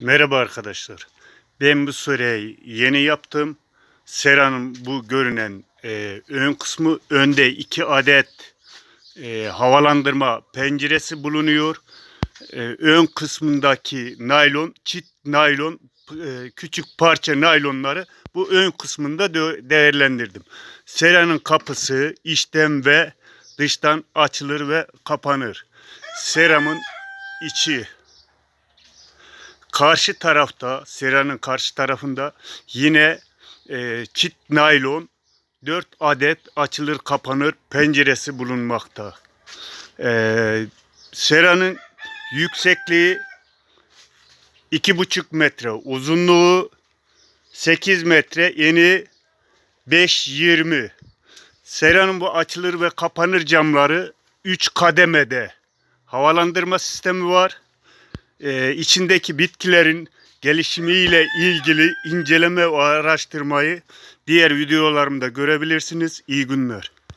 Merhaba arkadaşlar. Ben bu soruyu yeni yaptım. Sera'nın bu görünen e, ön kısmı önde iki adet e, havalandırma penceresi bulunuyor. E, ön kısmındaki naylon, çit naylon, e, küçük parça naylonları bu ön kısmında dö- değerlendirdim. Sera'nın kapısı içten ve dıştan açılır ve kapanır. Seramın içi Karşı tarafta, seranın karşı tarafında yine e, çit naylon 4 adet açılır kapanır penceresi bulunmakta. E, seranın yüksekliği 2,5 metre, uzunluğu 8 metre, eni 5.20. Seranın bu açılır ve kapanır camları 3 kademede. Havalandırma sistemi var e, içindeki bitkilerin gelişimiyle ilgili inceleme ve araştırmayı diğer videolarımda görebilirsiniz. İyi günler.